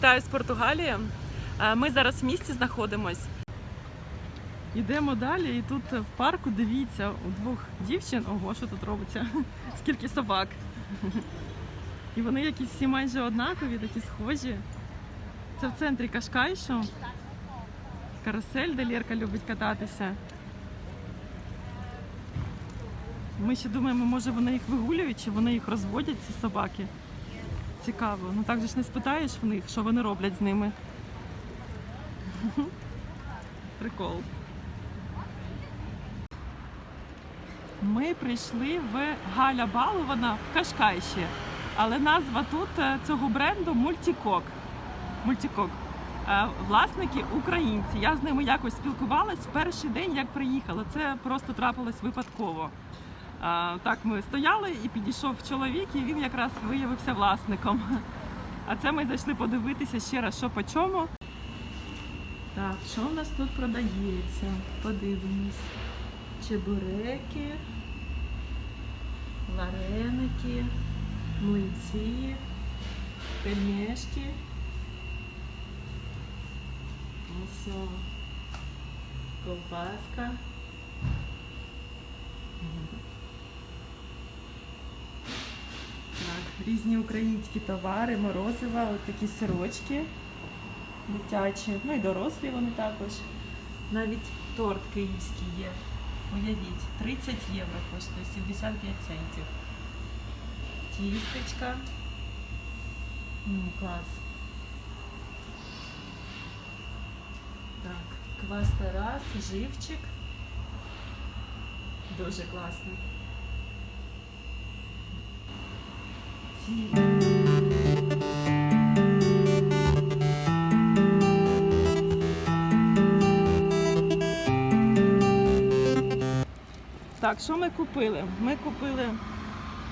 вітаю з Португалії. Е, Ми зараз в місті знаходимось. Йдемо далі, і тут в парку дивіться у двох дівчин. Ого, що тут робиться? Скільки собак. І вони якісь всі майже однакові, такі схожі. Це в центрі Кашкайшу. Карусель, де Лєрка любить кататися. Ми ще думаємо, може вони їх вигулюють, чи вони їх розводять, ці собаки. Цікаво. Ну так же ж не спитаєш в них, що вони роблять з ними. Прикол. Ми прийшли в Галя Балована в Кашкайші. Але назва тут е, цього бренду Мультікок. Мультікок. Е, Власники українці. Я з ними якось спілкувалась в перший день, як приїхала. Це просто трапилось випадково. Так, ми стояли і підійшов чоловік, і він якраз виявився власником. А це ми зайшли подивитися ще раз, що по чому. Так, що в нас тут продається? Подивимось. Чебуреки, вареники, млинці, пельмешки. Ось ковбаска. Так, різні українські товари, морозива, такі сирочки дитячі, ну і дорослі вони також. Навіть торт київський є. Уявіть, 30 євро коштує 75 центів. Тістечка. М, клас. Так, квас Тарас, живчик. Дуже класно. Так, що ми купили? Ми купили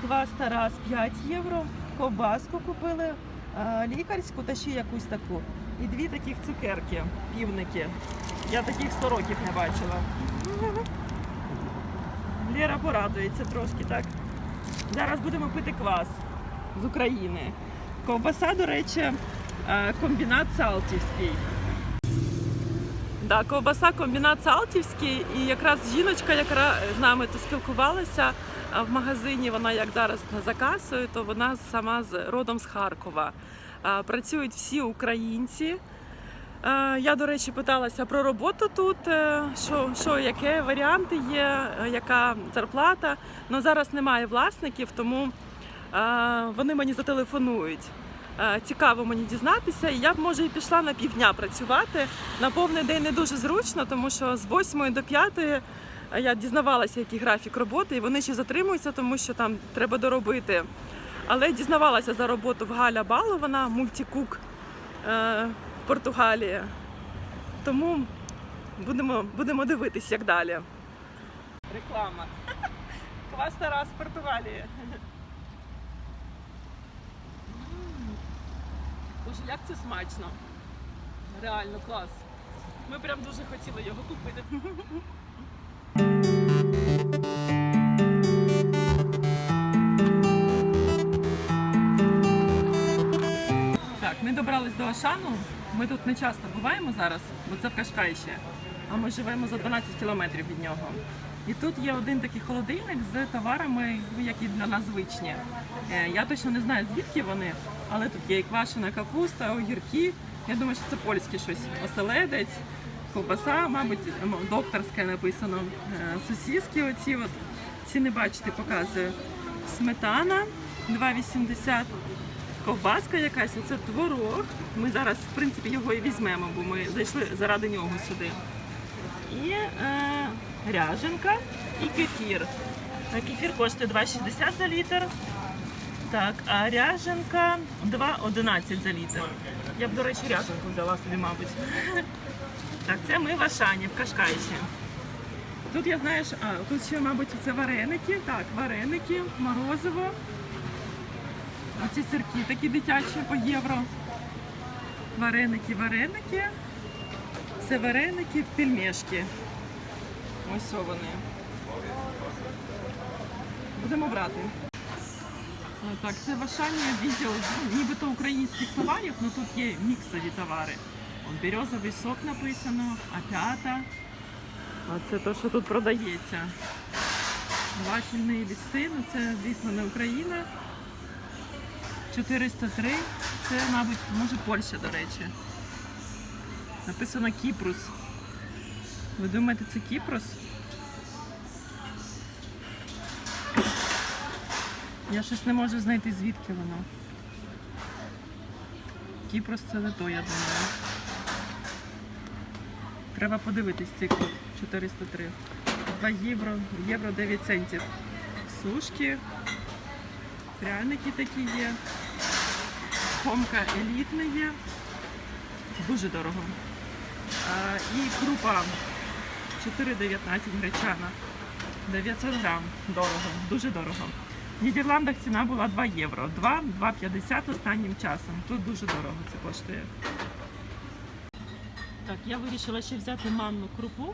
квас Тарас 5 євро, ковбаску купили, лікарську та ще якусь таку. І дві таких цукерки, півники. Я таких 100 років не бачила. Лера порадується трошки, так. Зараз будемо пити квас з України. Ковбаса, до речі, е, комбінат Салтівський. Да, ковбаса комбінат Салтівський, і якраз жіночка, яка з нами тут спілкувалася в магазині, вона як зараз за касою, то вона сама з родом з Харкова. Працюють всі українці. Е, Я, до речі, питалася про роботу тут, е, що, що яке варіанти є, е, яка зарплата. Ну зараз немає власників, тому е, вони мені зателефонують. Цікаво мені дізнатися, і я б може і пішла на півдня працювати. На повний день не дуже зручно, тому що з 8 до 5 е, я дізнавалася, який графік роботи, і вони ще затримуються, тому що там треба доробити. Але дізнавалася за роботу в Галя Балована, мультикук е, в Португалії. Тому будемо, будемо дивитись, як далі. Реклама. Квас Тарас Португалії. Боже, як це смачно. Реально клас. Ми прям дуже хотіли його купити. Так, ми добрались до Ашану. Ми тут не часто буваємо зараз, бо це в Кашкайші. А ми живемо за 12 кілометрів від нього. І тут є один такий холодильник з товарами, ну, які для нас звичні. Е, Я точно не знаю, звідки вони, але тут є і квашена капуста, огірки. Я думаю, що це польське щось. Оселедець, ковбаса, мабуть, докторське написано. Е, Сосиски оці от. Ціни бачите, показую. Сметана 2,80. Ковбаска якась, це творог. Ми зараз, в принципі, його і візьмемо, бо ми зайшли заради нього сюди. І е, ряженка і кефір. Кефір коштує 2,60 за літр. Так, а ряженка 2,11 за літр. Я б, до речі, ряженку взяла собі, мабуть. Так, це ми в Ашані, в Кашкайші. Тут я знаю, а, тут ще, мабуть, це вареники. Так, вареники, морозиво. Оці сирки такі дитячі по євро. Вареники, вареники. Це вареники, пельмешки. Ось вони. Будемо брати. А, Так, це в Ашані відділ ну, нібито українських товарів, але тут є міксові товари. От березовий сок написано, апята. А це те, що тут продається. Вафельні листи, ну це, звісно, не Україна. 403. Це, мабуть, може Польща, до речі. Написано Кіпрус. Ви думаєте, це Кіпрус? Я щось не можу знайти, звідки воно. Кіпрос це не то, я думаю. Треба подивитись цей код 403. 2 євро, євро 9 центів. Сушки, пряники такі є. Хомка елітна є. Дуже дорого. А, і крупа 4,19 гречана. 900 грам. Дорого, дуже дорого. В Нідерландах ціна була 2 євро. 2, 2,50 останнім часом. Тут дуже дорого це коштує. Так, я вирішила ще взяти манну крупу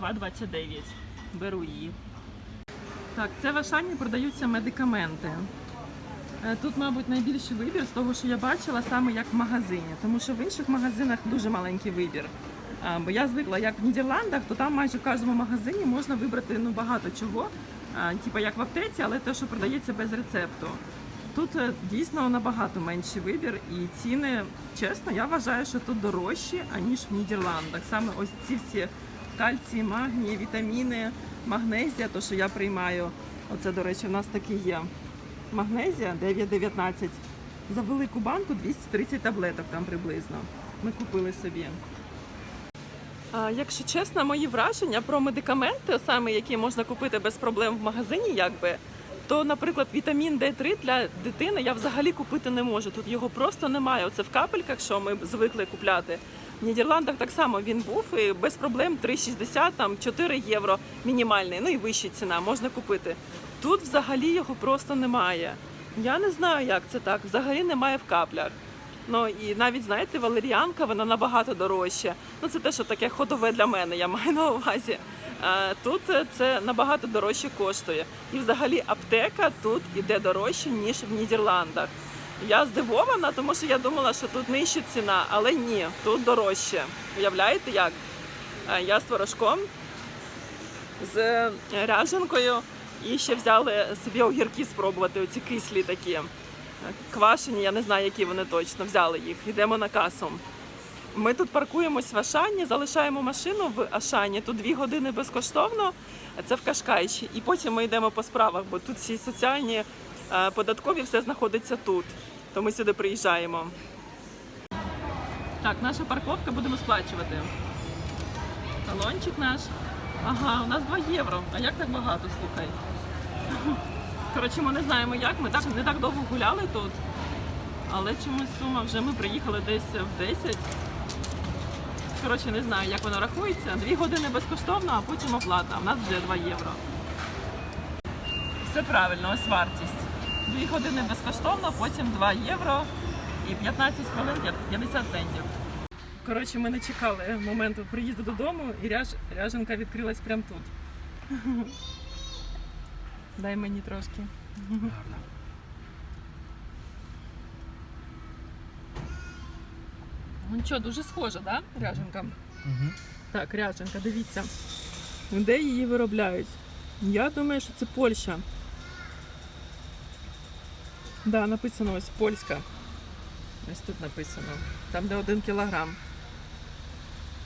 2,29. Беру її. Так, це в Ашані продаються медикаменти. Е, Тут, мабуть, найбільший вибір з того, що я бачила, саме як в магазині, тому що в інших магазинах дуже маленький вибір. Бо я звикла, як в Нідерландах, то там майже в кожному магазині можна вибрати ну, багато чого, типу як в аптеці, але те, що продається без рецепту. Тут е, дійсно набагато менший вибір, і ціни, чесно, я вважаю, що тут дорожчі, аніж в Нідерландах. Саме ось ці всі кальції, магнії, вітаміни, магнезія, то що я приймаю. Оце, до речі, в нас такі є. Магнезія 9,19. За велику банку 230 таблеток там приблизно. Ми купили собі. Якщо чесно, мої враження про медикаменти, саме які можна купити без проблем в магазині, якби, то, наприклад, вітамін D3 для дитини я взагалі купити не можу. Тут його просто немає. Оце в капельках, що ми звикли купляти. В Нідерландах так само він був і без проблем 3,60, там 4 євро мінімальний, ну і вища ціна можна купити. Тут взагалі його просто немає. Я не знаю, як це так. Взагалі немає в каплях. Ну і навіть знаєте, валеріанка вона набагато дорожча. Ну це те, що таке ходове для мене, я маю на увазі. Тут е, це набагато дорожче коштує. І взагалі аптека тут іде дорожче, ніж в Нідерландах. Я здивована, тому що я думала, що тут нижча ціна, але ні, тут дорожче. Уявляєте як? Я з творожком, з е, ряженкою і ще взяли собі огірки спробувати, оці кислі такі. Квашені, я не знаю, які вони точно взяли їх. Йдемо на касу. Ми тут паркуємось в Ашані, залишаємо машину в Ашані. Тут дві години безкоштовно, це в Кашкайчі. І потім ми йдемо по справах, бо тут всі соціальні е, податкові все знаходиться тут. То ми сюди приїжджаємо. Так, наша парковка будемо сплачувати. Талончик наш. Ага, у нас 2 євро. А як так багато, слухай? Коротше, ми не знаємо як. Ми так не так довго гуляли тут. Але чомусь сума вже ми приїхали десь в 10. Коротше, не знаю, як воно рахується. Дві години безкоштовно, а потім оплата. В нас вже 2 євро. Все правильно, ось вартість. Дві години безкоштовно, потім 2 євро і 15 хвилин 50 центів. Коротше, ми не чекали моменту приїзду додому, і ряж, ряженка відкрилась прямо тут. Дай мені трошки. Ну що, дуже схожа, да, ряженка? Угу. Так, ряженка, дивіться. Де її виробляють? Я думаю, що це Польща. Да, написано ось польська. Ось тут написано. Там, де один кілограм.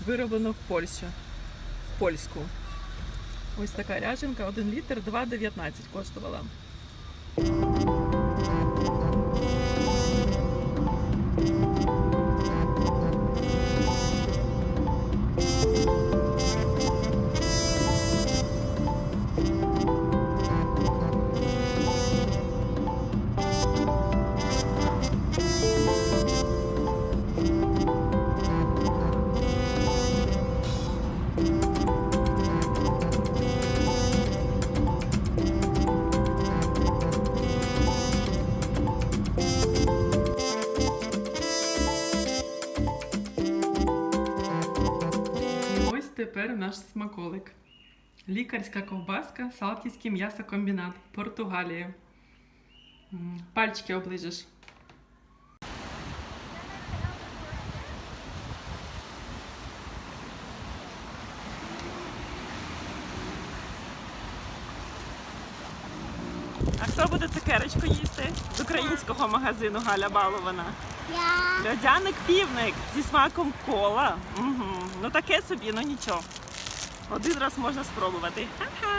Вироблено в Польщі. В польську. Ось така ряженка, 1 літр 2,19 коштувала. Тепер наш смаколик. Лікарська ковбаска, Салтівський м'ясокомбінат, Португалія. Пальчики оближеш. А хто буде цукерочку їсти? З українського магазину Галя Балована. Я. Льодяник півник зі смаком кола. Угу. Ну таке собі, ну нічого. Один раз можна спробувати. Ха-ха.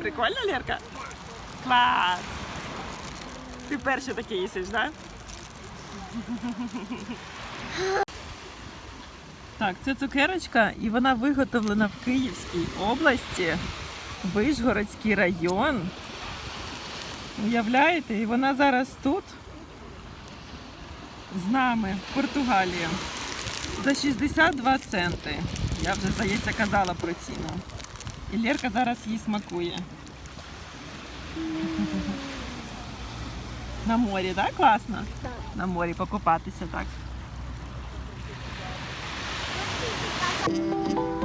Прикольно, Лерка? Клас! Ти перший такий їсиш, так? Так, це цукерочка, і вона виготовлена в Київській області, Вишгородський район. Уявляєте, і вона зараз тут з нами в Португалії за 62 центи. Я вже, здається, казала про ціну. І Лерка зараз її смакує. На морі, так? Класно? Так. На морі покупатися так. Música